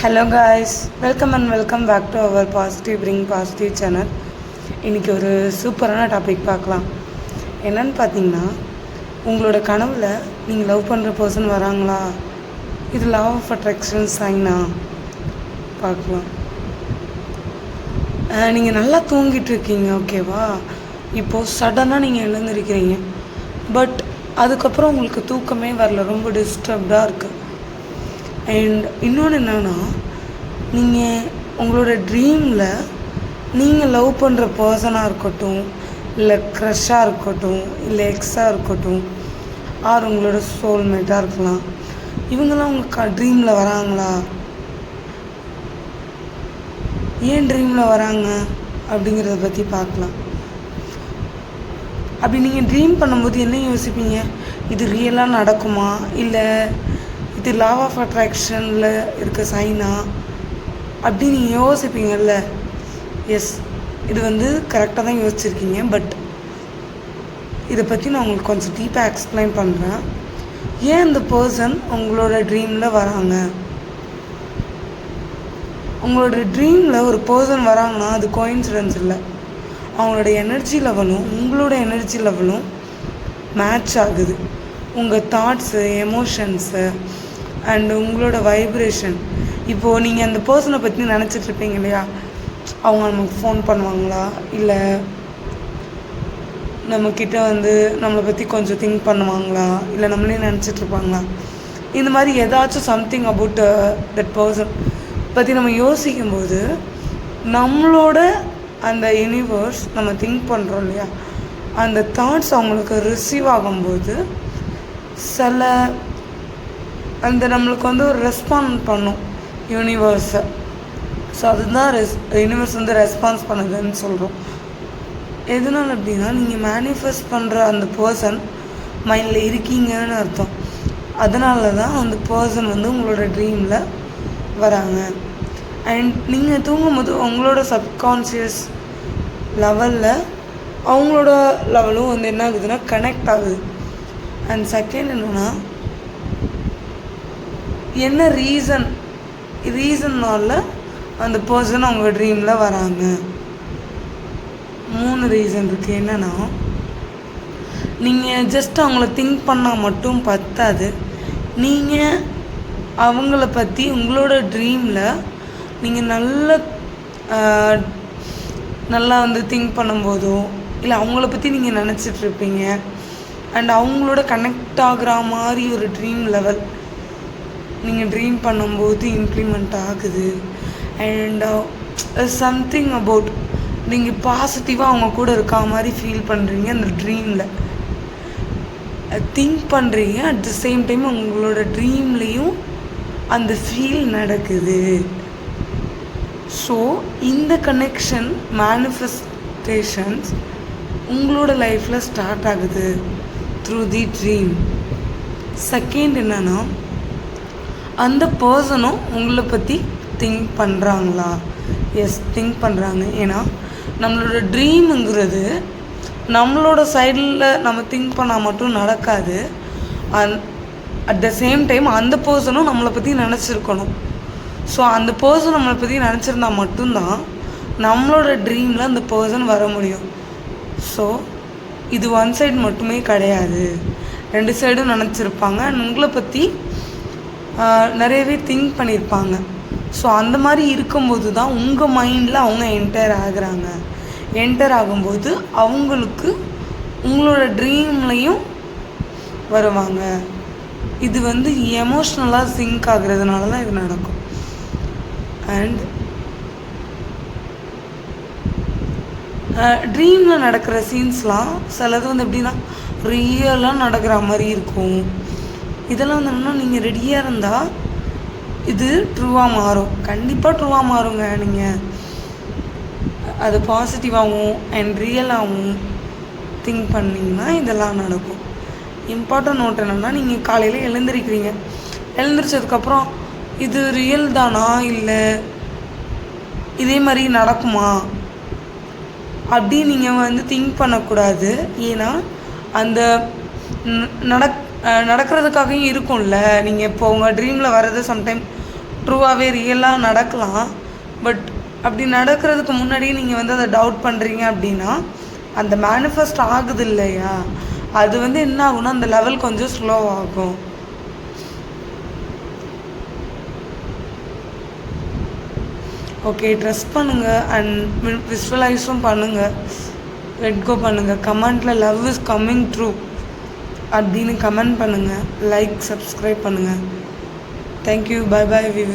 Hello guys welcome and welcome back to our positive bring positive channel இன்றைக்கி ஒரு சூப்பரான topic பார்க்கலாம். என்னன்னு பார்த்தீங்கன்னா உங்களோட கனவில் நீங்கள் லவ் பண்ணுற பர்சன் வராங்களா? இது லவ் ஆஃப் அட்ராக்ஷன் சைனா பார்க்கலாம். நீங்கள் நல்லா தூங்கிட்டு இருக்கீங்க ஓகேவா இப்போது சடனாக நீங்கள் எழுந்திருக்கிறீங்க. பட் அதுக்கப்புறம் உங்களுக்கு தூக்கமே வரல ரொம்ப டிஸ்டர்ப்டாக இருக்குது அண்ட் இன்னொன்று என்னென்னா நீங்கள் உங்களோட ட்ரீமில் நீங்கள் லவ் பண்ணுற பர்சனாக இருக்கட்டும் இல்லை க்ரஷ்ஷாக இருக்கட்டும் இல்லை எக்ஸாக இருக்கட்டும் ஆர் உங்களோட சோல்மேட்டாக இருக்கலாம். இவங்கெல்லாம் உங்கள் க ட்ரீமில் வராங்களா? ஏன் ட்ரீமில் வராங்க? அப்படிங்கிறத பற்றி பார்க்கலாம். அப்படி நீங்கள் ட்ரீம் பண்ணும்போது என்ன யோசிப்பீங்க? இது ரியலாக நடக்குமா? இல்லை இது லாவ் ஆஃப் அட்ராக்ஷனில் இருக்க சைனா அப்படி நீங்கள் யோசிப்பீங்கல்ல. எஸ் இது வந்து கரெக்டாக தான் யோசிச்சிருக்கீங்க பட் இதை பற்றி நான் உங்களுக்கு கொஞ்சம் டீப்பாக எக்ஸ்பிளைன் பண்ணுறேன் ஏன் அந்த பர்சன் உங்களோட ட்ரீமில் வராங்க? உங்களோட ட்ரீமில் ஒரு பர்சன் வராங்கன்னா அது கோயின்சிடன்ஸ் இல்லை. அவங்களோட எனர்ஜி லெவலும் உங்களோட எனர்ஜி லெவலும் மேட்ச் ஆகுது. உங்கள் தாட்ஸு எமோஷன்ஸு அண்ட் உங்களோட வைப்ரேஷன் இப்போது நீங்கள் அந்த பர்சனை பற்றி நினச்சிட்டு இருப்பீங்க இல்லையா? அவங்க நமக்கு ஃபோன் பண்ணுவாங்களா? இல்லை நம்மக்கிட்ட வந்து நம்மளை பற்றி கொஞ்சம் திங்க் பண்ணுவாங்களா? இல்லை நம்மளே நினச்சிட்டு இருப்பாங்களா? இந்த மாதிரி ஏதாச்சும் சம்திங் அபவுட் தட் பர்சன் பற்றி நம்ம யோசிக்கும்போது நம்மளோட அந்த யூனிவர்ஸ் நம்ம திங்க் பண்ணுறோம் இல்லையா? அந்த தாட்ஸ் அவங்களுக்கு ரிசீவ் ஆகும்போது சில அந்த நம்மளுக்கு வந்து ஒரு ரெஸ்பாண்ட் பண்ணும் யூனிவர்ஸை ஸோ அதுதான் ரெஸ் யூனிவர்ஸ் வந்து ரெஸ்பான்ஸ் பண்ணுதுன்னு சொல்கிறோம் எதனால் அப்படின்னா நீங்கள் மேனிஃபெஸ்ட் பண்ணுற அந்த பர்சன் மைண்டில் இருக்கீங்கன்னு அர்த்தம். அதனால தான் அந்த பர்சன் வந்து உங்களோட ட்ரீமில் வராங்க. அண்ட் நீங்கள் தூங்கும்போது உங்களோட சப்கான்ஷியஸ் லெவலில் அவங்களோட லெவலும் வந்து என்ன ஆகுதுன்னா கனெக்ட் ஆகுது. அண்ட் செகண்ட் என்னென்னா என்ன ரீசன் ரீசன்னால அந்த பர்சன் அவங்க ட்ரீமில் வராங்க. மூணு ரீசன் இருக்குது என்னென்னா நீங்கள் ஜஸ்ட் அவங்கள திங்க் பண்ணால் மட்டும் பத்தாது. நீங்கள் அவங்கள பற்றி உங்களோட ட்ரீமில் நீங்கள் நல்ல நல்லா வந்து திங்க் பண்ணும்போதோ இல்லை அவங்கள பற்றி நீங்கள் நினச்சிட்ருப்பீங்க அண்ட் அவங்களோட கனெக்ட் ஆகிற மாதிரி ஒரு ட்ரீம் லெவல் நீங்கள் ட்ரீம் பண்ணும்போது இம்ப்ளிமெண்ட் ஆகுது. அண்ட் சம்திங் அபவுட் நீங்கள் பாசிட்டிவாக அவங்க கூட இருக்கா மாதிரி ஃபீல் பண்ணுறீங்க அந்த ட்ரீமில் திங்க் பண்ணுறீங்க அட் த சேம் டைம் உங்களோட ட்ரீம்லேயும் அந்த ஃபீல் நடக்குது. ஸோ இந்த கனெக்ஷன் மேனிஃபெஸ்டேஷன்ஸ் உங்களோட லைஃப்பில் ஸ்டார்ட் ஆகுது த்ரூ தி ட்ரீம் செகண்ட் என்னன்னா அந்த பர்சனும் உங்களை பற்றி திங்க் பண்ணுறாங்களா எஸ் திங்க் பண்ணுறாங்க ஏன்னா நம்மளோட ட்ரீமுங்கிறது நம்மளோட சைடில் நம்ம திங்க் பண்ணால் மட்டும் நடக்காது. அந் அட் த சேம் டைம் அந்த பர்சனும் நம்மளை பற்றி நினச்சிருக்கணும். ஸோ அந்த பர்சன் நம்மளை பற்றி நினச்சிருந்தா மட்டும்தான் நம்மளோட ட்ரீமில் அந்த பர்சன் வர முடியும். ஸோ இது ஒன் சைடு மட்டுமே கிடையாது. ரெண்டு சைடும் நினச்சிருப்பாங்க. அண்ட் உங்களை பற்றி நிறையவே திங்க் பண்ணியிருப்பாங்க ஸோ அந்த மாதிரி இருக்கும்போது தான் உங்கள் மைண்டில் அவங்க என்டர் ஆகுறாங்க. என்டர் ஆகும்போது அவங்களுக்கு உங்களோட ட்ரீம்லையும் வருவாங்க. இது வந்து எமோஷ்னலாக சிங்க் ஆகுறதுனால தான் இது நடக்கும். அண்ட் ட்ரீமில் நடக்கிற சீன்ஸ்லாம் சிலது வந்து எப்படின்னா ரியலாக நடக்கிற மாதிரி இருக்கும். இதெல்லாம் வந்தோம்னா நீங்கள் ரெடியாக இருந்தால் இது ட்ரூவாக மாறும். கண்டிப்பாக ட்ரூவாக மாறுங்க நீங்கள் அது பாசிட்டிவாகவும் அண்ட் ரியலாகவும் திங்க் பண்ணிங்கன்னா இதெல்லாம் நடக்கும். இம்பார்ட்டன்ட் நோட் என்னென்னா நீங்கள் காலையில் எழுந்திருக்கிறீங்க. எழுந்திரிச்சதுக்கப்புறம் இது ரியல் தானா இல்லை இதே மாதிரி நடக்குமா? அப்படி நீங்கள் வந்து திங்க் பண்ணக்கூடாது. ஏன்னா அந்த ந- நடக் நடக்கிறதுக்காகவும் இருக்கும்ல. நீங்கள் இப்போ உங்கள் ட்ரீமில் வர்றது சம்டைம் ட்ரூவாகவே ரியலாக நடக்கலாம். பட் அப்படி நடக்கிறதுக்கு முன்னாடியே நீங்கள் வந்து அதை டவுட் பண்ணுறீங்க அப்படின்னா அந்த மேனிஃபெஸ்ட் ஆகுது இல்லையா? அது வந்து என்ன ஆகும்னா அந்த லெவல் கொஞ்சம் ஸ்லோவாகும் ஓகே ட்ரெஸ் பண்ணுங்கள் அண்ட் விஸ்வலைஸும் பண்ணுங்கள் லெட் கோ பண்ணுங்கள் கமெண்டில் லவ் இஸ் கம்மிங் ட்ரூ அப்படின்னு கமெண்ட் பண்ணுங்கள் லைக் சப்ஸ்கிரைப் பண்ணுங்கள் thank you bye bye we